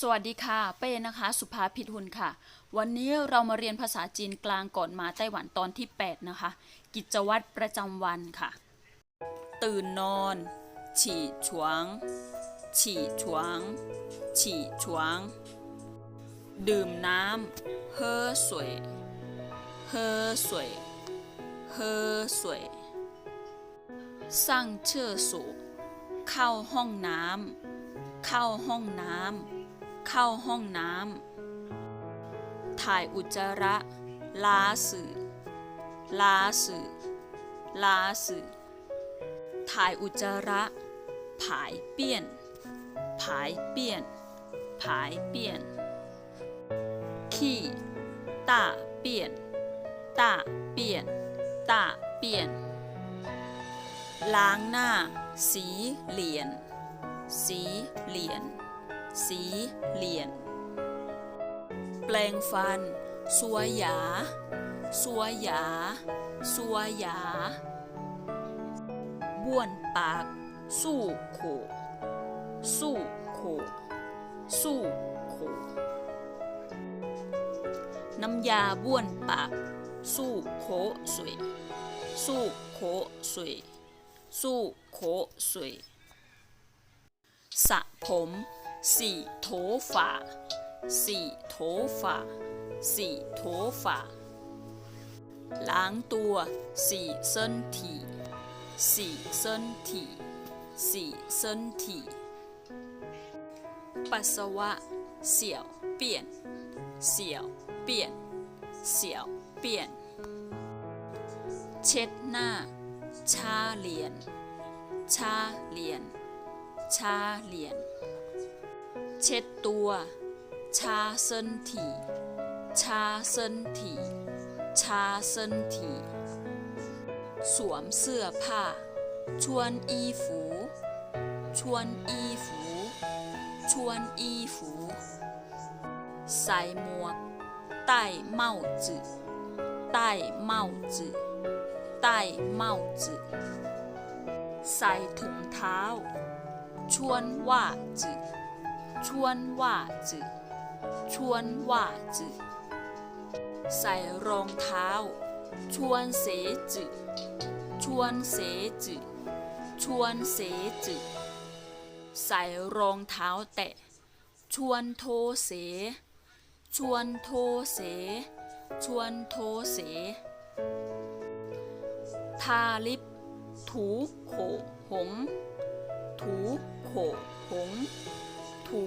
สวัสดีค่ะ เป้นะคะ สุภาพิตหุนค่ะ วันนี้เรามาเรียนภาษาจีนกลางก่อนมาไต้หวันตอนที่ 8 นะคะ กิจวัตรประจำวันค่ะ ตื่นนอน ฉี่ฉวง ฉี่ฉวง ฉี่ฉวง ดื่มน้ำเฮ่อสวยเฮอสวยเฮอสวยสั่งเชื่อสูเข้าห้องน้ำเข้าห้องน้ำ เข้าห้องน้ำ ถ่ายอุจจาระล้าสื่อล้าสื่อล้าสื่อถ่ายอุจจาระ ผายเปี้ยน ผายเปี้ยน ผายเปี้ยน ขี้ตาเปี้ยนตาเปี้ยนตาเปี้ยน ล้างหน้า สีเหรียญ สีเหรียญ สีเหรียญแปลงฟันสัวหยาสัวหยาสัวหยา บ้วนปาก สู้โขสู้โขสู้โขน้ำยาบ้วนปาก สู้โขสวยสู้โขสวยสู้โขสวยสระผม สีโถฝาสีโถฝาสีโถฝาล้างตัวสีเส้นทีสีเส้นทีสีเส้นทีปัสสาวะเสี่ยวเปลี่ยนเสี่ยวเปลี่ยนเสี่ยวเปลี่ยน เช็ดหน้า ชาเหลียนชาเหลียนชาเหลียน เช็ดตัว ชาเส้นทีชาเส้นทีชาเส้นทีสวมเสื้อผ้าชวนอีฝูชวนอีฝูชวนอีฝูใส่หมวกใต้เมาจืใต้เมาจืใต้เมาจืใส่ถุงเท้า ชวนว่าจืช วนว่าจืชวนว่าจืใส่รองเท้า ชวนเสจืชวนเสจืชวนเสจืใส่รองเท้าแตะ ชวนโทเส ชวนโทเส ชวนโทเส ทาลิป ถูโขหง ถูโขหง ถู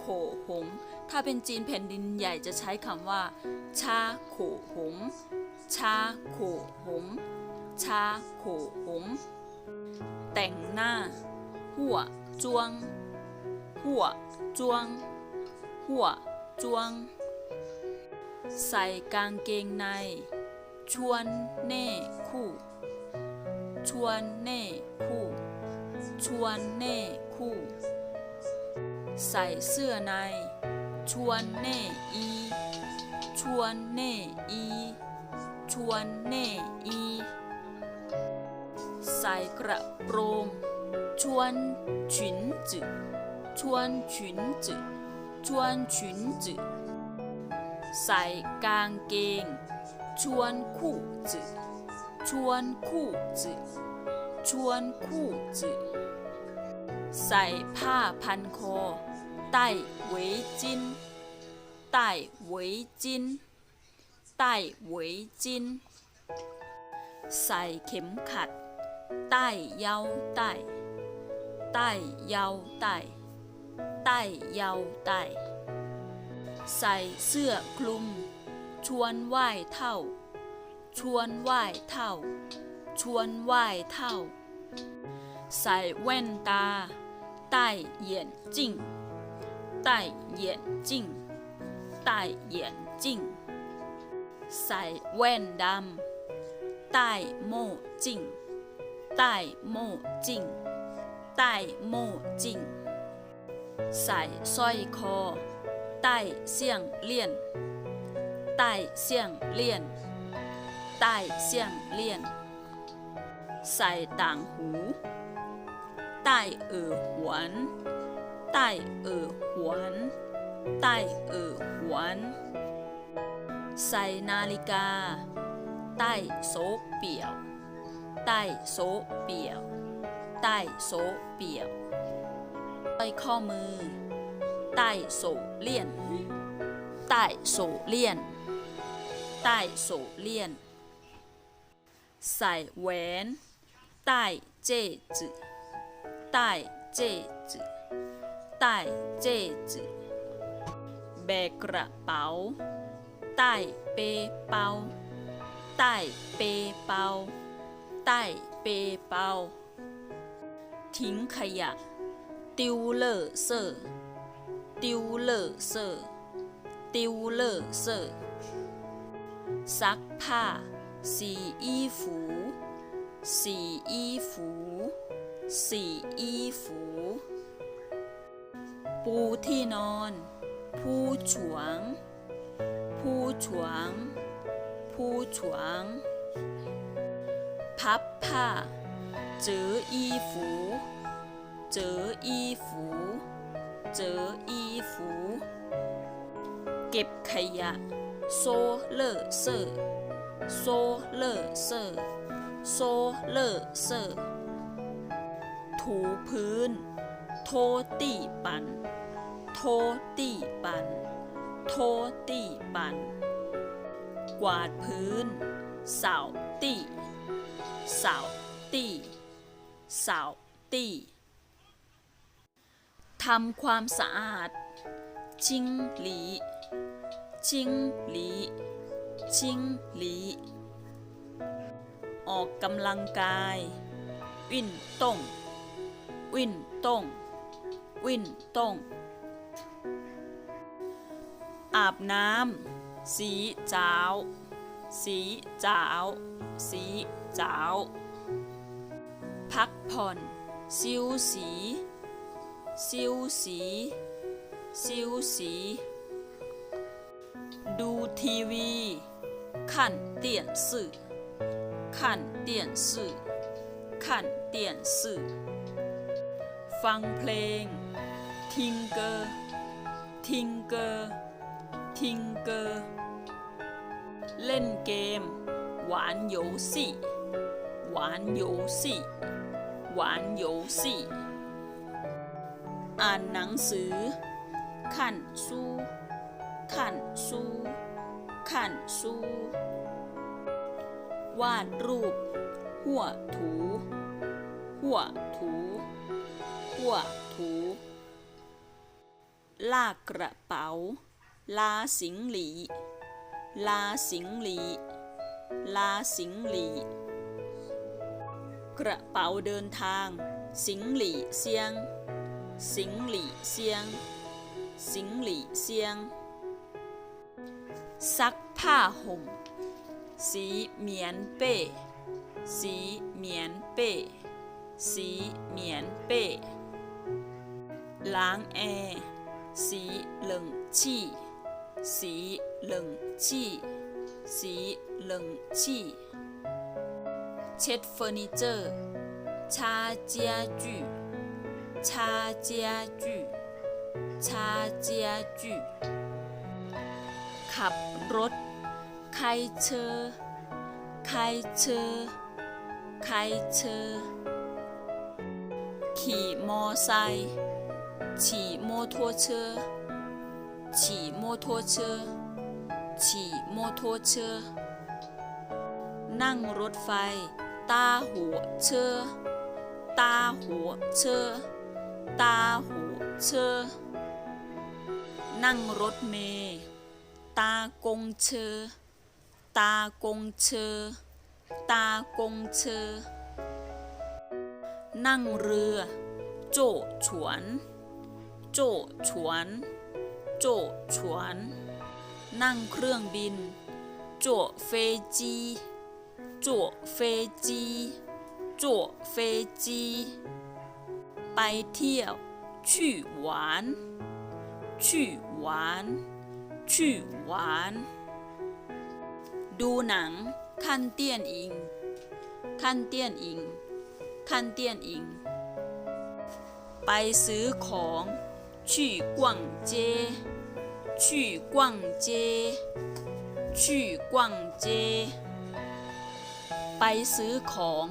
โขหง ถ้าเป็นจีนแผ่นดินใหญ่จะใช้คำว่า ชาโขหง ชาโขหง ชาโขหง แต่งหน้า หัวจวง หัวจวง หัวจวง ใส่กางเกงใน ชวนเน่คู่ ชวนเน่คู่ ชวนเน่คู่ ใส่เสื้อใน ชวนเน่อี ชวนเน่อี ชวนเน่อี ใส่กระโปรง ชวนฉินจืชวนฉินจืชวนฉินจืใส่กางเกง ชวนคู่จืชวนคู่จืชวนคู่จื ใส่ผ้าพันคอใต้หวยจินใต้หวยจินใต้หวยจินใส่เข็มขัด ใต้เยาใต้ใต้เยาใต้ใต้เยาใต้ใส่เสื้อคลุม ชวนไหว้เท่า ชวนไหว้เท่า ชวนไหว้เท่า ใส่แว่นตา ใต้眼镜ใต้眼镜ใต้眼镜ใส่แว่นดำ ใต้โม่จิ้งใต้โม่จิ้งใต้โม่จิ้งใส่สร้อยคอ ใต้เสี่ยงเลี่ยน ใต้เสี่ยงเลี่ยน ใต้เสี่ยงเลี่ยน ใส่ต่างหู ใต้เอ่อหวนใต้เอ่อหวนใต้เออหวนใส่นาฬิกาใต้โซเปียวใต้โซเปียวใต้โซเปียวใต้ข้อมือใต้โซเลี่ยนใต้โซเลี่ยนใต้โซเลี่ยนใส่แหวนใต้เจจือ ใต้เจจือใต้เจจือแบกกระเป๋าใต้เปเปาใต้เปเปาใต้เปเปาทิ้งขยะ ติวเลอเซอร์ติวเลอเซอร์ติวเลอเซอร์ซักผ้า สีอีฝู สีอีฝู สีอีฝู ปูที่นอน ผู้ฉวง ผู้ฉวง ผู้ฉวง พับผ้า เจออีฝู เจออีฝู เจออีฝู เก็บขยะ โซเลอเซอโซเลอเซอโซเลอเซอ ถูพื้น โทตีปัน โทตีปัน โทตีปัน กวาดพื้นเสาตีเสาตีเสาตีทำความสะอาด ชิงหลีชิงหลีชิงหลีออกกำลังกาย วิ่นต้ง วิ่นต้ง วิ่นต้ง อาบน้ำ สีจ้าว สีจ้าว สีจ้าว พักผ่อน ซิวสี ซิวสี ซิวสี ดูทีวี看电视看电视看电视 ฟังเพลง ทิงเกอร์ ทิงเกอร์ ทิงเกอร์ เล่นเกม玩游戏玩游戏玩游戏อ่านหนังสือ看书看书看书วาดรูป หัวถู หัวถู หัวถู ลากกระเป๋า ลาสิงหลี ลาสิงหลี ลาสิงหลี กระเป๋าเดินทาง สิงหลีเซียง สิงหลีเซียง สิงหลีเซียง ซักผ้าห่ม สีเหมียนเป้ สีเหมียนเป้สีเหมียนเป้ ล้างแอร์สีเหลิงชี่ สีเหลิงชี่ สีเหลิงชี่ เช็ดเฟอร์นิเจอร์ชาเจียจูชาเจียจูชาเจียจูขับรถไคเชอไคเชอไคเชอขี่มอไซค์ ขี่摩托车ขี่摩托车ขี่摩托车นั่งรถไฟ搭火车搭火车搭火车นั่งรถเมล์ตากงเชอ ตากงเชอ ตากงเชอ นั่งเรือ โจฉวน โจฉวน โจฉวน นั่งเครื่องบิน โจเฟจี โจเฟจี โจเฟจี ไปเที่ยวชื่อหวานชื่อหวานชื่อหวาน ดูหนังคันเตี้ยนอิงคันเตี้ยนอิงคันเตี้ยนอิง ไปซื้อของ ชื่อกวางเจ 去逛街去逛街ไปซื้อของ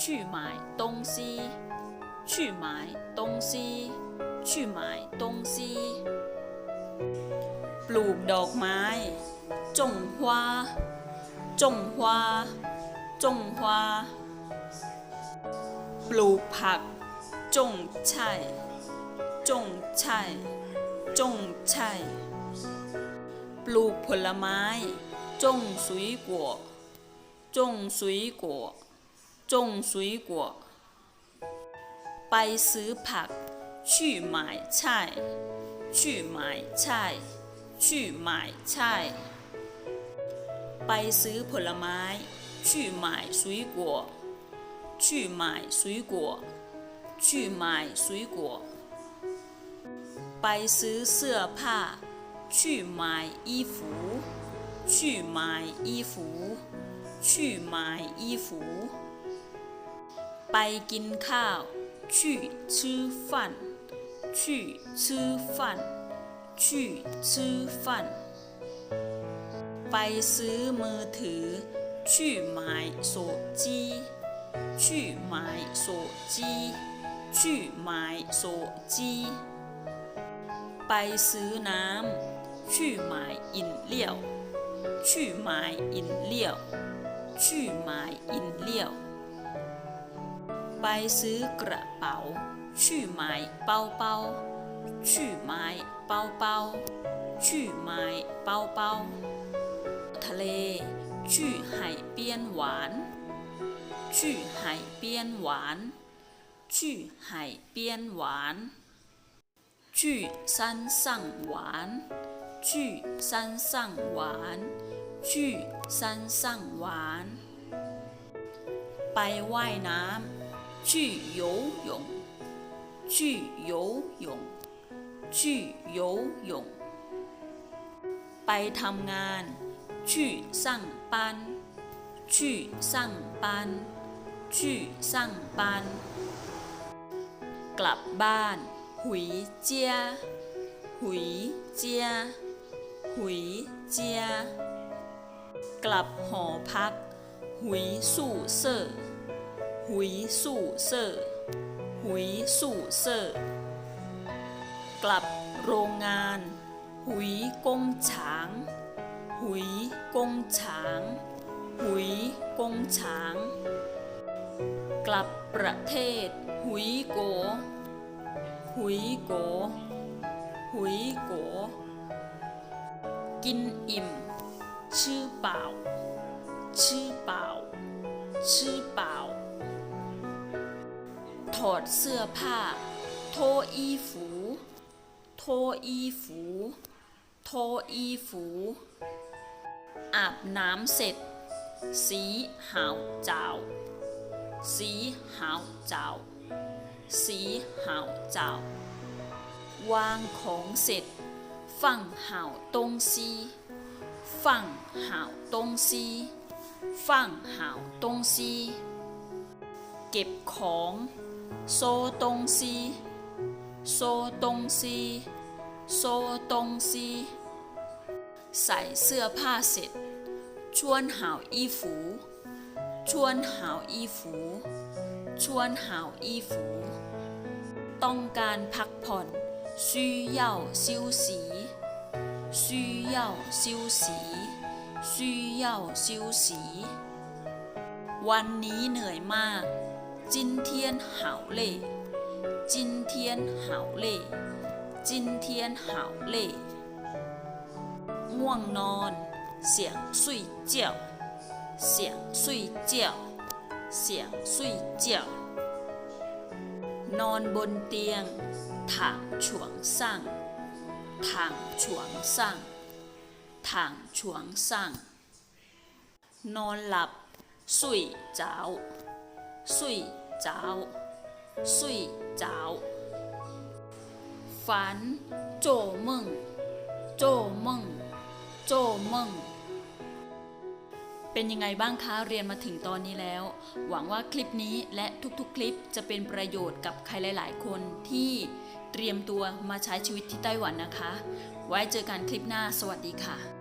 去买东西去买东西去买东西ปลูกดอกไม้จงฮวาจงฮวาจงฮวาปลูกผักจงไช่ จงไช่จงไช่ปลูกผลไม้จง水果จง水果จง水果ไปซื้อผัก去买菜去买菜去买菜ไปซื้อผลไม้去买水果去买水果去买水果 ไปซื้อเสื้อผ้า去买衣服去买衣服去买衣服ไปกินข้าว去吃饭去吃饭去吃饭ไปซื้อมือถือ去买手机去买手机去买手机 ไปซื้อน้ำ去买饮料去买饮料去买饮料ไปซื้อกระเป๋า去买包包去买包包去买包包ทะเล去海边玩去海边玩去海边玩 去山上玩去山上玩去山上玩ไปว่ายน้ำ去游泳去游泳去游泳ไปทำงาน去上班去上班去上班กลับบ้าน หุยเจียหุยเจียหุยเจียกลับหอพัก หุยสู่เ宿舍หุ่เซ่หุ่เซ่กลับโรงงาน หุยกงฉาง หุยกงหุยกงกลับประเทศ หุยโก หุยโก หุยโก กินอิ่ม ชื่อเปล่า ชื่อเปล่า ชื่อเปล่า ถอดเสื้อผ้า โทอีฝู โทอีฝู โทอีฝู อาบน้ำเสร็จ สีหาวเจ้า สีหาวเจ้า สีหาวเจ้า วางของเสร็จ 放好东西放好东西放好东西เก็บของโซ东西โซ东西โซ东西ใส่เสื้อผ้าเสร็จ穿好衣服穿好衣服 穿好衣服ต้องการพักผ่อน需要休息需要休息需要休息วันนี้เหนื่อยมาก今天好累今天好累今天好累ง่วงนอน เสียงซุยเจียวนอนบนเตียงถางฉวงสั่งถางฉวงสั่งถางฉวงสั่งนอนหลับซุยเจ้าซุยเจ้าซุยเจ้าฝันโจมึงโจมึงโจมึง เป็นยังไงบ้างคะเรียนมาถึงตอนนี้แล้ว หวังว่าคลิปนี้และทุกๆ คลิปจะเป็นประโยชน์กับใครหลาย ๆ คนที่เตรียมตัวมาใช้ชีวิตที่ไต้หวันนะคะ ไว้เจอกันคลิปหน้าสวัสดีค่ะ